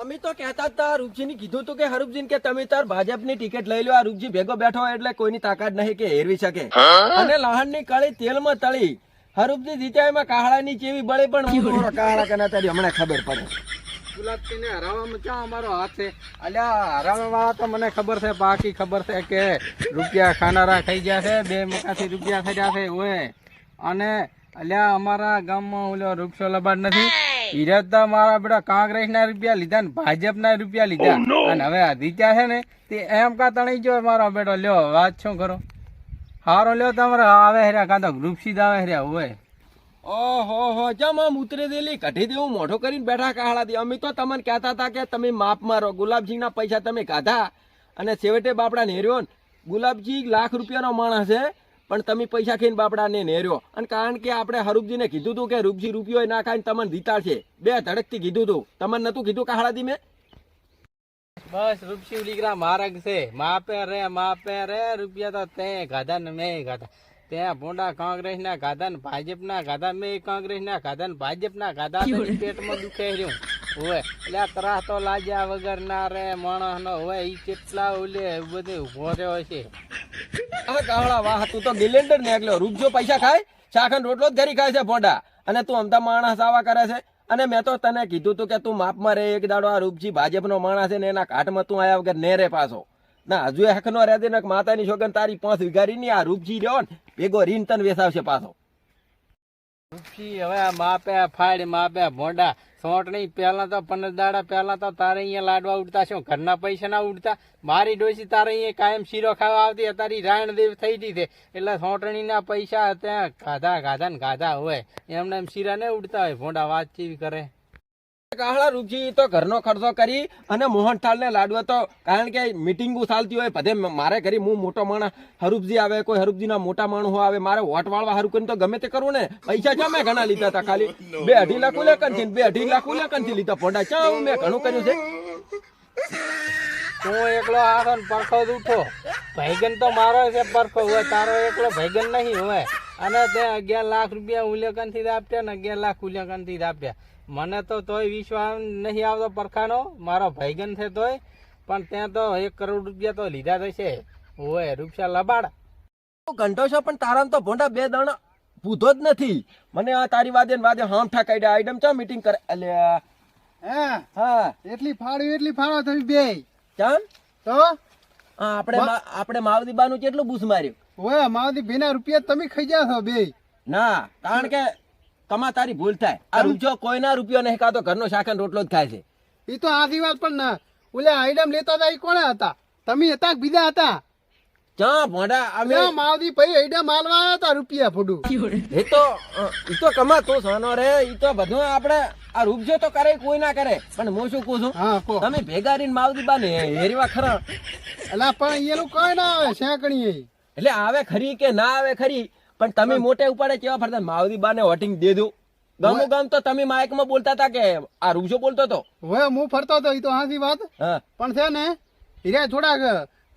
અમે તો કહેતા હતા રૂપજીને કીધું હતું કે હરૂપજી કે તમે તાર ભાજપની ટિકિટ લઈ લો આ રૂપજી ભેગો બેઠો એટલે કોઈની તાકાત નહીં કે હેરવી શકે. અને લહણની કળી તેલમાં તળી હરૂપજી જીત્યા એમાં કાહળાની ચેવી બળે પણ કાહળા કના તારી હમણાં ખબર પડે. ગુલાબસિંહને હરાવવામાં ક્યાં અમારો હાથ છે? અલ્યા હરાવવા વાળા તો મને ખબર છે બાકી ખબર છે કે રૂપિયા ખાનારા ખાઈ ગયા છે બે મકાથી રૂપિયા ખાઈ છે ઓય. અને અલ્યા અમારા ગામમાં ઓલો વૃક્ષો લબાડ નથી? ઈરજદા મારા બેટા કોંગ્રેસના રૂપિયા લીધા ને ભાજપના રૂપિયા લીધા. અને હવે આદિત્ય છે ને તે એમ કા તણી ગયો મારો બેટો? લ્યો વાત શું કરો? હારો લ્યો તમારે આવે હેરા કાં તો ગ્રુપ સીધા આવે હર્યા હોય ઓહો હો જમ આમ ઉતરે દેલી? કઢી દેવું મોઢો કરીને બેઠા કાળા દે. અમે તો તમને કહેતા હતા કે તમે માપ મારો ગુલાબજીના પૈસા તમે કાઢા અને છેવટે બાપડા નેર્યો ને ગુલાબજી લાખ રૂપિયાનો માણસ છે. પણ તમે પૈસા ખાઈને બાપડાને નેર્યો. અને કારણ કે આપણે હરૂપજીને કીધું હતું કે રૂપજી રૂપિયો ના ખાઈને તમને દીતાડશે બે ધડકથી કીધું હતું તમને નતું કીધું કાહળા દી મેં? બસ રૂપસી લીગરા મારગ છે. માપે રે માપે રે રૂપિયા તો તે ગાધા ને મેં ગાધા. ત્યાં ભોંડા કોંગ્રેસ ના ગાધા ને ભાજપ ના ગાધા મેં કોંગ્રેસ ના ગાધા ને ભાજપ ના ગાધા પેટમાં દુખે રહ્યું. હોય એટલે આ ત્રાસ તો લાજ્યા વગર ના રે માણસ નો હોય એ કેટલા ઓલે બધું ઊભો રહ્યો છે. આ કાહળા વાહ, તું તો ગિલેન્ડર નીકળ્યો. રૂપજો પૈસા ખાય શાખન રોટલો જ ખાય છે ભોંડા. અને તું અમતા માણસ આવા કરે છે. અને મેં તો તને કીધું તું કે તું માપમાં રે એક દાડો આ રૂપજી ભાજપનો માણસ છે ને એના કાટમાં તું આવ્યા વગર ને પાછો. ના, હજુ હકનો માતાની છોકન તારી પાંચ વિગારી ની આ રૂપજી રહ્યો ને, ભેગો રીન તન વેસાવશે પાછો. રૂપસી હવે આ માપે ફાડ માપે ભોંડા. સોટ નહીં, પહેલા તો પંદર દાડા, પહેલા તો તારે અહીંયા લાડવા ઉડતા છો ઘરના પૈસા ના ઉડતા? મારી ડોસી તારે અહીંયા કાયમ શીરો ખાવા આવતી તારી રાયણ દેવ થઈ ગઈ છે. એટલે સોટણીના પૈસા ત્યાં ગાધા ગાધા ને ગાધા હોય. એમને એમ શીરા ને ઉડતા હોય, ભોંડા વાત ચીવી કરે. કાહળા રૂપજી તો ઘરનો ખર્ચો કરી અને મોહનથાળને ને લાડવા તો કારણ કે મિટિંગો ચાલતી હોય બધે મારે કરી હું મોટો માણસ હરૂપજી આવે કોઈ હરૂપજીના મોટા માણસો આવે મારે વોટ વાળવા હારું કરીને તો ગમે તે કરવું ને. પૈસા ચા મેં ઘણા લીધા હતા ખાલી. બે અઢી લાખ ઉલેકનથી બે અઢી લાખ ઉલેકનથી લીધા પોંડા ચા મેં ઘણું કર્યું છે? હું એકલો ને પરખો જ ઉઠો. ભાઈગન તો મારો છે પરખો હોય તારો એકલો ભૈગન નહીં હોય. અને તે અગિયાર લાખ રૂપિયા ઉલ્લેખનથી આપ્યા ને અગિયાર લાખ ઉલ્લેખનથી આપ્યા મને તો તોય વિશ્વાસ નહીં આવતો પરખાનો. મારો ભાઈગન છે તોય. પણ ત્યાં તો એક કરોડ રૂપિયા તો લીધા થશે હોય રૂપિયા લબાડ. ઘંટો છો પણ તારા તો ભોંડા બે દાણા પૂધો જ નથી. મને આ તારી વાદે વાદે હામ ઠાકાઈ આઈટમ ચા મીટિંગ કરે. અલે હા? હા. એટલી ફાળવી એટલી ફાળો થઈ બે. ચાલ તો? હા, આપણે આપણે માવદીબાનું કેટલું બૂસ માર્યું? ઓય માવદી ભીના રૂપિયા તમે ખાઈ જા છો બે. ના કારણ કે તમા તારી ભૂલ થાય. આ રૂપિયો કોઈના રૂપિયો નહીં ખાતો ઘરનો શાકન રોટલો જ ખાય છે. એ તો આથી વાત પણ ના. ઓલે આઈડમ લેતા હતા એ કોણે હતા? તમે હતા બીજા હતા? ક્યાં ભોંડા અમે માવદી ભાઈ આઈડમ માલવા આવ્યા હતા રૂપિયા ફોડું એ તો એ તો કમા તું સોનો રે એ તો બધું આપણે આ રૂપજો તો કરે કોઈ ના કરે. પણ હું શું કહું છું? તમે ભેગા રહીને માવદી બાને હેરવા ખરા. અલા પણ એનું કઈ ના આવે શેકણી એટલે આવે ખરી કે ના આવે ખરી પણ તમે મોટે ઉપાડે કેવા ફરતા? માવદી બાને વોટિંગ દે દો. ગામો ગામ તો તમે માઇકમાં બોલતા હતા કે આ રૂજો બોલતો હતો? હવે હું ફરતો હતો એ તો હાથી વાત. પણ છે ને હીરે થોડાક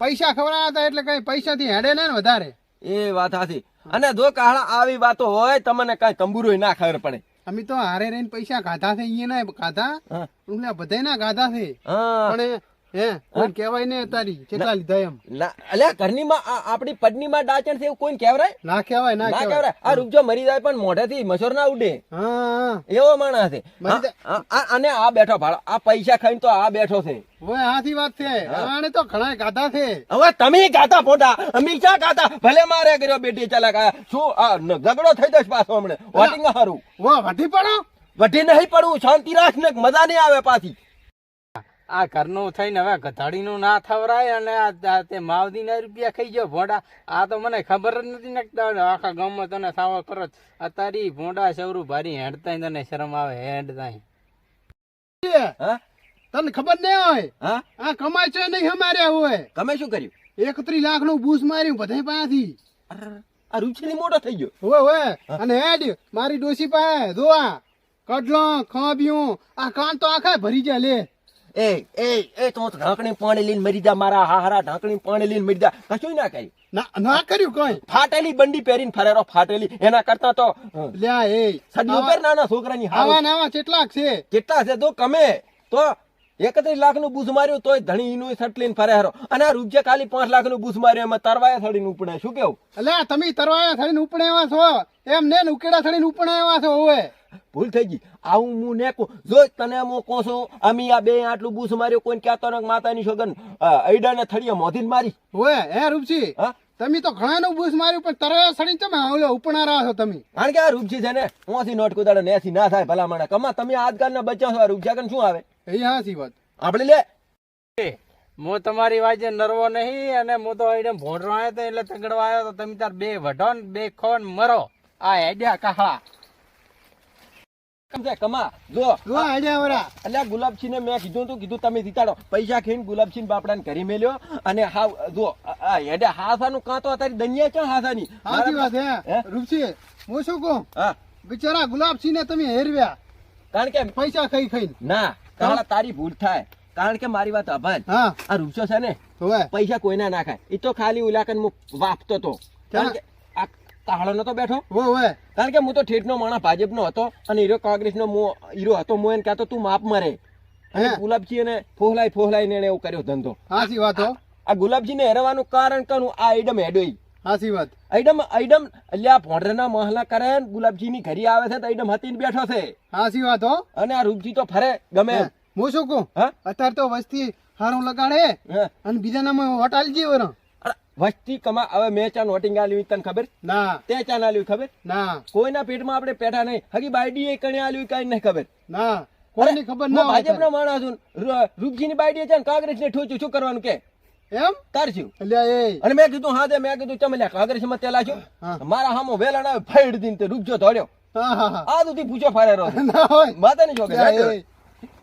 પૈસા ખવડાયા હતા એટલે કઈ પૈસા થી હેડે ને વધારે. એ વાત હાથી અને જો કાળા આવી વાતો હોય તમને કઈ કંબુરો ના ખબર પડે. અમે તો હારે રહીને પૈસા ખાધા છે અહીંયા ના ખાધા. બધા ના ખાધા છે. પણ હે? કોઈ કહેવાય ને તારી કેટલા લીધા એમ? અલ્યા ઘરની માં આપણી પડની માં ડાચણ છે એવું કોઈને કહેવરાય? ના કહેવાય ના ના કહેવાય. આ રૂપજો મરી જાય પણ મોઢેથી મસોર ના ઉડે. હા હા. એવો માણસ છે. મરી જાય. આ- આ- અને આ બેઠો ભાડો. આ પૈસા ખાઈને તો આ બેઠો છે. ઓય હાથી વાત છે. આને તો ઘણા ગાધા છે. હવે તમે ગાતા ફોટા. અમે ક્યાં ભલે મારે કર્યો બેટી ચલાક. કા શું આ ઝઘડો થઈ જશે પાછો હમણે. વોટિંગ હારું. વો વધી પડો. વટી નહીં પડવું શાંતિ રાખ ને મજા નહીં આવે પાછી. આ ઘરનું થઈને હવે ગધાડીનું ના થવરાય અને આ- તે માવદીના રૂપિયા ખાઈ ગયો ભોંડા. આ તો મને ખબર જ નથી નાખતા આખા ગામમાં તને સાવ કરો અત્યારે ભોંડા સવરું ભારી હેડતા તને શરમ આવે હેડતા તને ખબર નહીં હોય? હા? આ કમાય છે નહીં અમારે હોય? તમે શું કર્યું? એકત્રીસ લાખનું બૂસ માર્યું બધા પાસેથી. આ રૂપસી મોટો થઈ ગયો. હોય હોય. અને હેડ મારી ડોસી પાસે જોવા. કડલો ખાબ્યું આ કાન તો આખા ભરી જાય લે. એ એ એ તો ઢાંકણી પાણી લઈને મરી જા મારા હાહરા ઢાંકણી પાણી લઈને મરી જા. કશું ના કર્યું. ના ના કર્યું કઈ. ફાટેલી બંડી પહેરીને ફરેરો ફાટેલી. એના કરતા તો લ્યા એ સદી ઉપર નાના છોકરાની. આવા નાવા કેટલાક છે. કેટલા છે તો કમે. તો એકત્રીસ લાખનું બૂસ માર્યું તોય ધણી ઈનું લઈને ફરે હારો. અને આ રૂપિયા ખાલી પાંચ લાખનું બૂસ માર્યું એમાં તરવાયા થડીને ઉપડે. શું કેવું? એટલે તમે તરવાયા થઈને ઉપડે એવા છો. એમ ને ને ઉકેડા થઈને ઉપડે એવા છો હવે ભૂલ થઈ ગઈ. આવું હું ને કહું જો તને હું કહું છું અમી આ બે આટલું બૂસ માર્યું કોઈને કહેતો ને માતાની સોગન અઈડા ને થડીએ મોધીને મારી. ઓએ હે રૂપસી તમે તો ઘણાનું બૂસ માર્યું પણ તરવે થઈને તમે ઓલો ઉપણા રહ્યા છો તમે? કારણ કે આ રૂપજી છે ને ઓથી નોટ કુદાડે નેથી ના થાય ભલા માણે કમા તમે આજકાલના બચ્ચા છો આ રૂપજા કન શું આવે? એ હાસી વાત. આપણે લે. હું તમારી વાજે નરવો નહીં અને હું તો એકદમ ભોંડરો આવ્યો તો એટલે તગડવા આવ્યો તો તમે તાર બે વઢો ને બે ખો ને મરો. આ હેડ્યા કહા કેમ કમા. જો જો આઈડિયા વરા. એટલે આ ગુલાબસિંહને મેં કીધું તું કીધું તમે જીતાડો. પૈસા ખાઈને ગુલાબસિંહ બાપડાને ઘરે મેલ્યો અને હાવ જો આ- આ હેડે હાસાનું અત્યારે દનિયા ક્યાં હાસાની હાસી વાત હે? હે? હું શું કહું? હા. બિચારા ગુલાબસિંહ ને તમે હેરવ્યા. કારણ કે પૈસા ખાઈ ખાઈ ના કાળા તારી ભૂલ થાય. કારણ કે મારી વાત અભાન. આ રૂપસો છે ને પૈસા કોઈના ના ખાય. એ તો ખાલી ઉલાકન હું વાપતો તો. કારણ કે કાળો નતો બેઠો? કારણ કે હું તો ઠેઠનો માણસ ભાજપનો હતો અને હીરો કોંગ્રેસનો હીરો હતો હું એને કહેતો તું માપ મરે. અને ગુલાબજી એને ફોહલાઈ ફોહલાઈ ને એવું કર્યો ધંધો. હાસી વાત હો. આ ગુલાબજીને હેરવાનું કારણ કનું? આ આઈડમ હેડોઈ. હાસી વાત. આઈડમ આઈડમ એટલે આ ભોંડરના મહલા કરે ગુલાબજી ગુલાબજીની ઘરે આવે છે તો આઈડમ હતીને બેઠો છે. હાસી વાત હો. અને આ રૂપજી તો ફરે ગમે હું શું કહું? અત્યારે તો વસ્તી હારું લગાડે. અને બીજા નામ વોટ આલજી વરો. વસ્તી કમા હવે મેં ચા નોટિંગ આલ્યું તને ખબર? ના. તે ચા આલ્યું ખબર? ના. કોઈના પેટમાં આપણે પેઠા નહીં. હગી બાયડી એ કણે આલ્યું કઈ નહીં ખબર. ના. કોઈની ખબર ના ભાજપનો માણસ છું. રૂપજીની બાયડી છે ને કોંગ્રેસને ઠોચ્યું. શું કરવાનું કે? એમ? તાર એટલે એ. અને મેં કીધું હા મેં કીધું ચમ લ્યા કોંગ્રેસમાં તેલા છું. મારા હામો વેલા આવે ફેડ દીન તે રૂપજો ધોડ્યો આ સુધી પૂછો ફારે રહ્યો ના હોય. માતાની છોકરી.